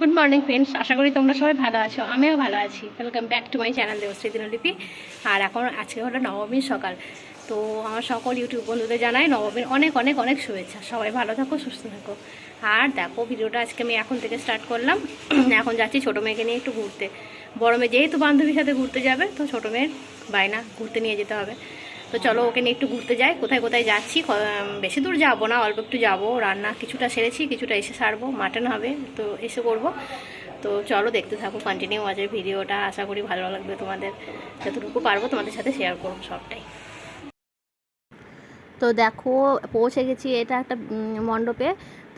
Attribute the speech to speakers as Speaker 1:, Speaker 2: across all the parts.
Speaker 1: Good morning friends আশা করি তোমরা সবাই ভালো আছো। আমিও ভালো আছি। Welcome back to my channel Debashree Dinlipi. আর এখন আজকে হলো নবমীর সকাল। তো আমার সকল ইউটিউব বন্ধুদের জানাই নবমীর অনেক অনেক অনেক শুভেচ্ছা। সবাই ভালো থাকো, সুস্থ থাকো। আর দেখো, ভিডিওটা আজকে আমি এখন থেকে স্টার্ট করলাম। এখন যাচ্ছি ছোটো মেয়েকে নিয়ে একটু ঘুরতে। বড় মেয়ে যেহেতু বান্ধবীর সাথে ঘুরতে যাবে, তো ছোটো মেয়ের বায়না ঘুরতে নিয়ে যেতে হবে। তো চলো ওকে নিয়ে একটু ঘুরতে যাই। কোথায় কোথায় যাচ্ছি? বেশি দূর যাব না, অল্প একটু যাব। রান্না কিছুটা সেরেছি, কিছুটা এসে সারবো, মাটন হবে, তো এসে করব। তো চলো দেখতে থাকো কন্টিনিউ আছে ভিডিওটা। আশা করি ভালো লাগবে তোমাদের। যতটুকু পারব তোমাদের সাথে শেয়ার করব সবটাই। তো দেখো, পৌঁছে গেছি, এটা একটা মণ্ডপে।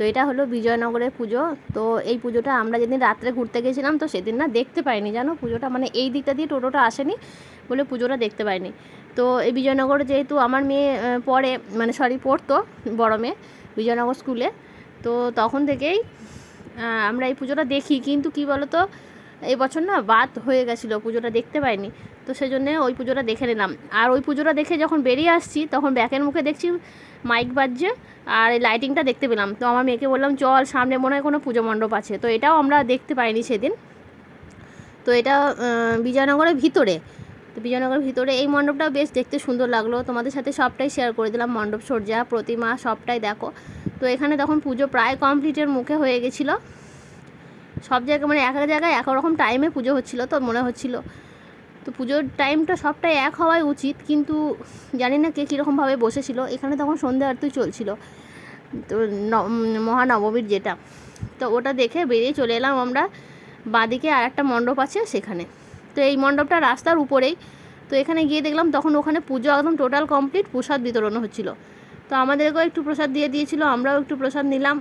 Speaker 1: তো এটা হলো বিজয়নগরের পুজো। তো এই পুজোটা আমরা যেদিন রাত্রে ঘুরতে গেছিলাম, তো সেদিন না দেখতে পাইনি, জানো? পুজোটা মানে এই দিকটা দিয়ে টোটোটা আসেনি বলে পুজোটা দেখতে পাইনি। তো এই বিজয়নগর যেহেতু আমার মেয়ে পড়ে মানে সরি পড়তো, বড় মেয়ে, বিজয়নগর স্কুলে। তো তখন থেকেই আমরা এই পুজোটা দেখি। কিন্তু কি বলতো এই বছর না বাদ হয়ে গেছিল, পুজোটা দেখতে পাইনি। তো সেই জন্যে ওই পুজোটা দেখে নিলাম। আর ওই পুজোটা দেখে যখন বেরিয়ে আসছি, তখন ব্যাকের মুখে দেখছি মাইক বাজছে আর এই লাইটিংটা দেখতে পেলাম। তো আমার মেয়েকে বললাম, চল, সামনে মনে হয় কোনো পুজো মণ্ডপ আছে। তো এটাও আমরা দেখতে পাইনি সেদিন। তো এটা বিজয়নগরের ভিতরে। তো বিজয়নগরের ভিতরে এই মণ্ডপটাও বেশ দেখতে সুন্দর লাগল। তোমাদের সাথে সবটাই শেয়ার করে দিলাম, মণ্ডপ সজ্জা, প্রতিমা, সবটাই দেখো। তো এখানে তখন পুজো প্রায় কমপ্লিটের মুখে হয়ে গেছিল। সব জায়গায় মানে এক এক জায়গায় এক রকম টাইমে পুজো হচ্ছিল, তো মনে হচ্ছিল। তো পুজোর টাইমটা সবটাই এক হওয়াই উচিত, কিন্তু জানি না কে কীরকমভাবে বসেছিল। এখানে তখন সন্ধ্যা আরতি চলছিল, তো মহানবমীর যেটা। তো ওটা দেখে বেরিয়ে চলে এলাম আমরা বাঁদিকে আর একটা মণ্ডপ আছে সেখানে। তো এই মণ্ডপটা রাস্তার উপরেই, তো এখানে গিয়ে দেখলাম তখন ওখানে পুজো একদম টোটাল কমপ্লিট প্রসাদ বিতরণ হচ্ছিল। তো আমাদেরকেও একটু প্রসাদ দিয়ে দিয়েছিল, আমরাও একটু প্রসাদ নিলাম।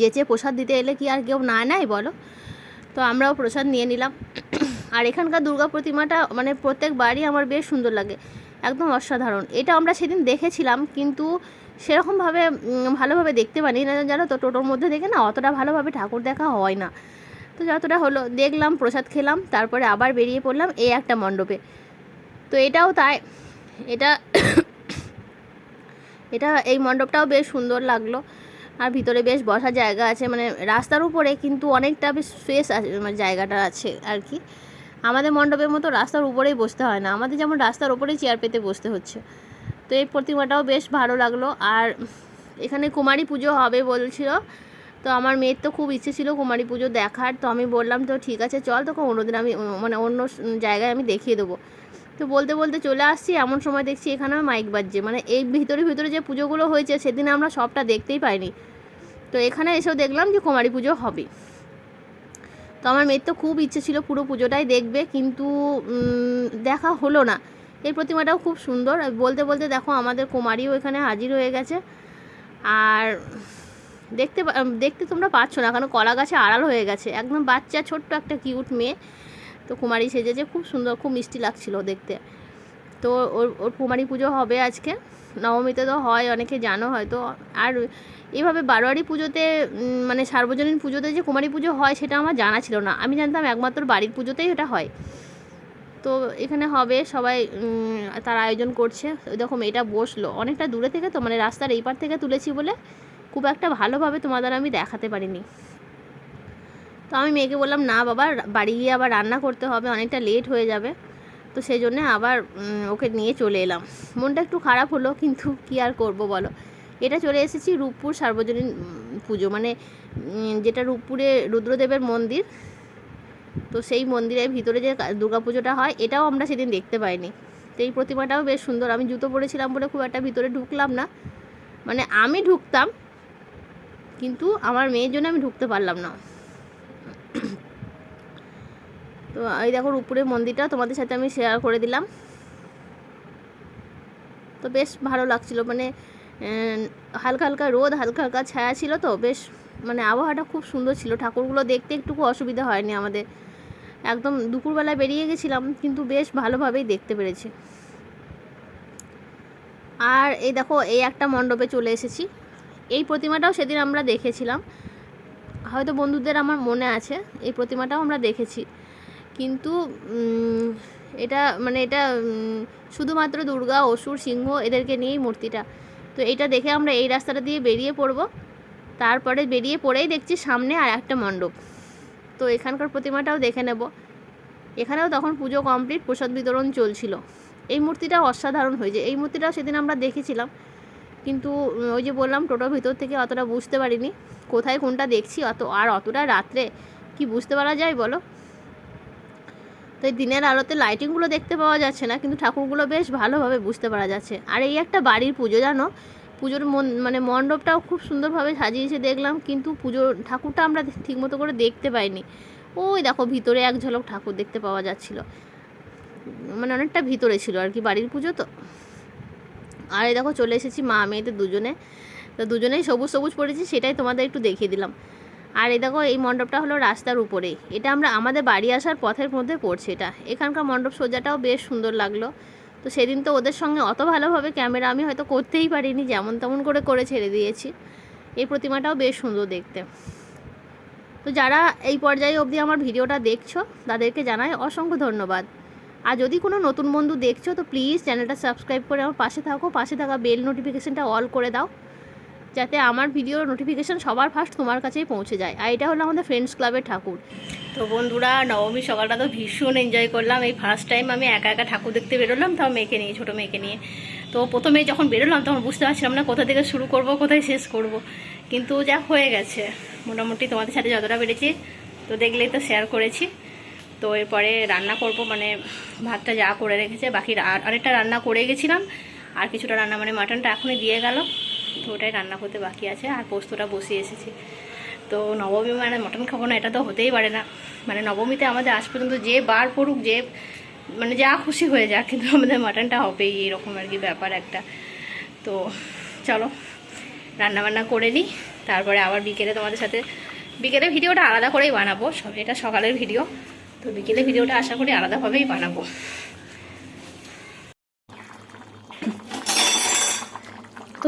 Speaker 1: যেচে প্রসাদ দিতে এলে কি আর কেউ না নেয় বলো? তো আমরাও প্রসাদ নিয়ে নিলাম। আর এখানকার দুর্গা প্রতিমাটা মানে প্রত্যেক বাড়ি আমার বেশ সুন্দর লাগে, একদম অসাধারণ। এটা আমরা সেদিন দেখেছিলাম, কিন্তু সেরকমভাবে ভালোভাবে দেখতে পারি না, জানো তো, টোটোর মধ্যে দেখে না অতটা ভালোভাবে ঠাকুর দেখা হয় না। তো যতটা হলো, দেখলাম, প্রসাদ খেলাম, তারপরে আবার বেরিয়ে পড়লাম এই একটা মণ্ডপে। তো এটাও তাই, এটা এটা এই মণ্ডপটাও বেশ সুন্দর লাগল। আর ভিতরে বেশ বসার জায়গা আছে মানে রাস্তার উপরে কিন্তু অনেকটা বেশ স্পেস আছে মানে জায়গাটা আছে আর কি। আমাদের মণ্ডপের মতো রাস্তার উপরেই বসতে হয় না। আমাদের যেমন রাস্তার উপরেই চেয়ার পেতে বসতে হচ্ছে। তো এই প্রতিমাটাও বেশ ভালো লাগল। আর এখানে কুমারী পুজো হবে বলছিল। তো আমার মেয়ের তো খুব ইচ্ছে ছিল কুমারী পুজো দেখার। তো আমি বললাম, তো ঠিক আছে, চল তোকে অন্যদিন আমি মানে অন্য জায়গায় আমি দেখিয়ে দেবো। তো বলতে বলতে চলে আসছি। এমন সময় দেখছি এখানে মাইক বাজছে। মানে এই ভিতরে ভিতরে যে পুজোগুলো হয়েছে, সেদিন আমরা সবটা দেখতেই পাইনি। তো এখানে এসেও দেখলাম যে কুমারী পুজো হবে। তো আমার মেয়ের তো খুব ইচ্ছে ছিল পুরো পুজোটাই দেখবে, কিন্তু দেখা হলো না। এই প্রতিমাটাও খুব সুন্দর। বলতে বলতে দেখো আমাদের কুমারীও এখানে হাজির হয়ে গেছে। আর দেখতে দেখতে তোমরা পাচ্ছ না, কারণ কলা গাছে আড়াল হয়ে গেছে। একদম বাচ্চা, ছোট্ট একটা কিউট মেয়ে। তো কুমারী সেজেছে, খুব সুন্দর, খুব মিষ্টি লাগছিল দেখতে। তো ওর ওর কুমারী পুজো হবে আজকে। নবমীতে তো হয়, অনেকে জানো হয়তো। আর এইভাবে বারোয়ারি পুজোতে মানে সার্বজনীন পুজোতে যে কুমারী পুজো হয় সেটা আমার জানা ছিল না। আমি জানতাম একমাত্র বাড়ির পুজোতেই ওটা হয়। তো এখানে হবে, সবাই তার আয়োজন করছে। ওই দেখো এটা বসল। অনেকটা দূরে থেকে তো মানে রাস্তার এই পার থেকে তুলেছি বলে খুব একটা ভালোভাবে তোমাদের আমি দেখাতে পারিনি। তো আমি মেয়েকে বললাম, না বাবা, বাড়ি গিয়ে আবার রান্না করতে হবে, অনেকটা লেট হয়ে যাবে। তো সেই জন্যে আবার ওকে নিয়ে চলে এলাম। মনটা একটু খারাপ হলো, কিন্তু কি আর করব বলো? এটা চলে এসেছি রূপপুর সার্বজনীন পুজো। মানে যেটা রূপপুরে রুদ্রদেবের মন্দির, তো সেই মন্দিরের ভিতরে যে দুর্গা পুজোটা হয়, এটাও আমরা সেদিন দেখতে পাইনি। তো এই প্রতিমাটাও বেশ সুন্দর। আমি জুতো পরেছিলাম বলে খুব একটা ভিতরে ঢুকলাম না। মানে আমি ঢুকতাম, কিন্তু আমার মেয়ের জন্য আমি ঢুকতে পারলাম না। তো এই দেখো উপরে মন্দিরটা, তোমাদের সাথে আমি শেয়ার করে দিলাম। তো বেশ ভালো লাগছিল। মানে হালকা হালকা রোদ, হালকা হালকা ছায়া ছিল তো, বেশ মানে আবহাওয়াটা খুব সুন্দর ছিল। ঠাকুরগুলো দেখতে একটুকু অসুবিধা হয়নি আমাদের। একদম দুপুরবেলা বেরিয়ে গেছিলাম, কিন্তু বেশ ভালোভাবেই দেখতে পেরেছি। আর এই দেখো, এই একটা মণ্ডপে চলে এসেছি। এই প্রতিমাটাও সেদিন আমরা দেখেছিলাম। হয়তো বন্ধুদের আমার মনে আছে, এই প্রতিমাটাও আমরা দেখেছি। কিন্তু এটা মানে এটা শুধুমাত্র দুর্গা, অসুর, সিংহ এদেরকে নিয়েই মূর্তিটা। তো এটা দেখে আমরা এই রাস্তাটা দিয়ে বেরিয়ে পড়ব। তারপরে বেরিয়ে পড়েই দেখছি সামনে আর একটা মণ্ডপ। তো এখানকার প্রতিমাটাও দেখে নেব। এখানেও তখন পুজো কমপ্লিট, প্রসাদ বিতরণ চলছিল। এই মূর্তিটা অসাধারণ হয়েছে। এই মূর্তিটাও সেদিন আমরা দেখেছিলাম। কিন্তু ওই যে বললাম টোটোর ভিতর থেকে অতটা বুঝতে পারিনি। কোথায় কোনটা দেখছি? অত আর অতটা রাত্রে কি বুঝতে পারা যায় বলো? তো এই দিনের আলোতে লাইটিংগুলো দেখতে পাওয়া যাচ্ছে না, কিন্তু ঠাকুরগুলো বেশ ভালোভাবে বুঝতে পারা যাচ্ছে। আর এই একটা বাড়ির পুজো, জানো? পুজোর মন মানে মণ্ডপটাও খুব সুন্দরভাবে সাজিয়েছে দেখলাম, কিন্তু পুজোর ঠাকুরটা আমরা ঠিকমতো করে দেখতে পাইনি। ওই দেখো, ভিতরে এক ঝলক ঠাকুর দেখতে পাওয়া যাচ্ছিল। মানে অনেকটা ভিতরে ছিল আর কি বাড়ির পুজো তো। আর এই দেখো, চলে এসেছি মা মেয়েতে দুজনে। তো দুজনেই সবুজ সবুজ পড়েছি, সেটাই তোমাদের একটু দেখিয়ে দিলাম। আর এই দেখো, এই মণ্ডপটা হলো রাস্তার উপরেই এটা আমরা আমাদের বাড়ি আসার পথের মধ্যে পড়ছে এটা। এখানকার মণ্ডপ সোজাটাও বেশ সুন্দর লাগল। তো সেদিন তো ওদের সঙ্গে অত ভালোভাবে ক্যামেরা আমি হয়তো করতেই পারিনি, যেমন তেমন করে করে ছেড়ে দিয়েছি। এই প্রতিমাটাও বেশ সুন্দর দেখতে। তো যারা এই পর্যায়ে অবধি আমার ভিডিওটা দেখছ, তাদেরকে জানাই অসংখ্য ধন্যবাদ। আর যদি কোনো নতুন বন্ধু দেখছ, তো প্লিজ চ্যানেলটা সাবস্ক্রাইব করে আমার পাশে থাকো। পাশে থাকা বেল নোটিফিকেশানটা অল করে দাও। যাতে আমার ভিডিওর নোটিফিকেশান সবার ফার্স্ট তোমার কাছেই পৌঁছে যায়। আর এটা হলো আমাদের ফ্রেন্ডস ক্লাবের ঠাকুর। তো বন্ধুরা নবমী সকালটা তো ভীষণ এনজয় করলাম। এই ফার্স্ট টাইম আমি একা একা ঠাকুর দেখতে বেরোলাম, তাও মেয়েকে নিয়ে, ছোটো মেয়েকে নিয়ে। তো প্রথমে যখন বেরোলাম, তখন বুঝতে পারছিলাম না কোথা থেকে শুরু করব, কোথায় শেষ করব। কিন্তু যা হয়ে গেছে, মোটামুটি তোমাদের সাথে যতটা পেরেছি, তো দেখলেই তো শেয়ার করেছি। তো এরপরে রান্না করব মানে ভাতটা যা করে রেখেছে, বাকি আর আরেকটা রান্না করে গেছিলাম। আর কিছুটা রান্না মানে মাটনটা এখনই দিয়ে গেল। তো ওটাই রান্না করতে বাকি আছে, আর পোস্তটা বসিয়ে এসেছি। তো নবমী মানে মটন খাব না, এটা তো হতেই পারে না। মানে নবমীতে আমাদের আজ পর্যন্ত যে বার পড়ুক, যে মানে যা খুশি হয়ে যাক, কিন্তু আমাদের মাটনটা হবেই, এরকম আর কি ব্যাপার একটা। তো চলো রান্না বান্না করে নিই, তারপরে আবার বিকেলে তোমাদের সাথে, বিকেলে ভিডিওটা আলাদা করেই বানাবো, সব এটা সকালের ভিডিও। তো বিকেলে ভিডিওটা আশা করি আলাদাভাবেই বানাবো।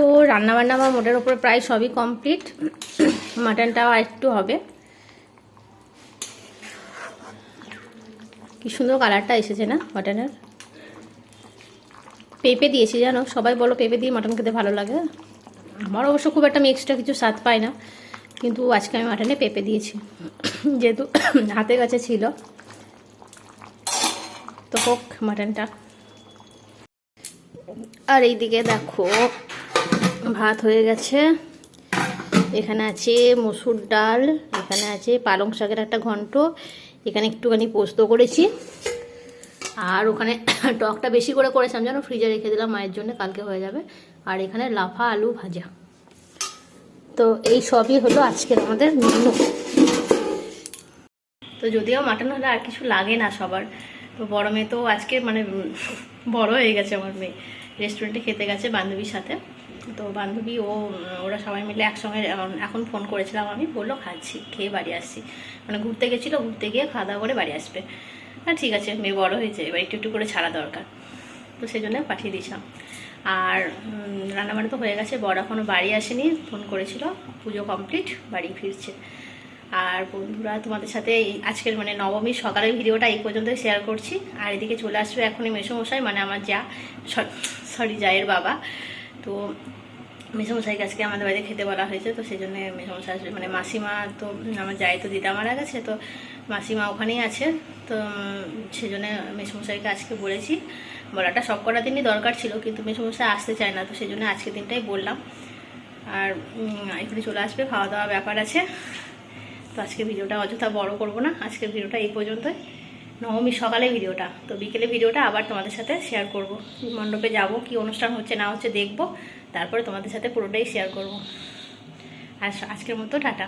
Speaker 1: তো রান্নাবান্না আমার মোটের ওপর প্রায় সবই কমপ্লিট মাটনটাও একটু হবে। কি সুন্দর কালারটা এসেছে না মাটনের? পেঁপে দিয়েছি, জানো? সবাই বলো পেঁপে দিয়ে মাটন খেতে ভালো লাগে। আমার অবশ্য খুব একটা আমি এক্সট্রা কিছু স্বাদ পাই না, কিন্তু আজকে আমি মাটনে পেঁপে দিয়েছি। যেহেতু হাতে কাছে ছিল। তো হোক, মাটনটা। আর এইদিকে দেখো ভাত হয়ে গেছে। এখানে আছে মসুর ডাল, এখানে আছে পালং শাকের একটা ঘন্ট, এখানে একটুখানি পোস্ত করেছি। আর ওখানে টকটা বেশি করে করেছিলাম যেন ফ্রিজে রেখে দিলাম, মায়ের জন্য কালকে হয়ে যাবে। আর এখানে লাফা আলু ভাজা। তো এই সবই হলো আজকের আমাদের মেনু। তো যদিও মাটন হলে আর কিছু লাগে না সবার, তো বড় মেয়ে তো আজকে মানে বড় হয়ে গেছে আমার মেয়ে। রেস্টুরেন্টে খেতে গেছে বান্ধবীর সাথে। তো বান্ধবী ও ওরা সবাই মিলে একসঙ্গে, এখন- ফোন করেছিলাম আমি, বলল খাচ্ছি, খেয়ে বাড়ি আসছি। মানে ঘুরতে গেছিল, ঘুরতে গিয়ে খাওয়া দাওয়া করে বাড়ি আসবে। হ্যাঁ ঠিক আছে, মেয়ে বড় হয়েছে, এবার একটু একটু করে ছাড়া দরকার। তো সেই জন্য পাঠিয়ে দিয়েছিলাম। আর রান্নাবান্না তো হয়ে গেছে বড় এখনও বাড়ি আসেনি ফোন করেছিল, পুজো কমপ্লিট বাড়ি ফিরছে। আর বন্ধুরা, তোমাদের সাথে আজকের মানে নবমীর সকালের ভিডিওটা এই পর্যন্ত শেয়ার করছি। আর এদিকে চলে আসবে এখনই মেসোমশাই মানে আমার যা, সরি জায়ের বাবা। তো মেসোমশাইকে আজকে আমাদের বাড়িতে খেতে বলা হয়েছে, তো সেই জন্য মেসোমশাই আসবে মানে মাসিমা তো আমার যাই তো দিদা মারা গেছে, তো মাসিমা ওখানেই আছে। তো সেই জন্য মেসোমশাইকে আজকে বলেছি, বলাটা সব কটা দিনই দরকার ছিল, কিন্তু মেসোমশাই আসতে চায় না, তো সেই জন্য আজকের দিনটাই বললাম। আর এখানে চলে আসবে, খাওয়া দাওয়া ব্যাপার আছে। তো আজকে ভিডিওটা অযথা বড় করব না, আজকের ভিডিওটা এই পর্যন্তই। নবমী সকালে ভিডিওটা। তো বিকেলে ভিডিওটা আবার তোমাদের সাথে শেয়ার করব। মণ্ডপে যাব, কি অনুষ্ঠান হচ্ছে, না হচ্ছে দেখব। তারপরে তোমাদের সাথে পুরোটাই শেয়ার করব। আর আজকের মতো, টাটা।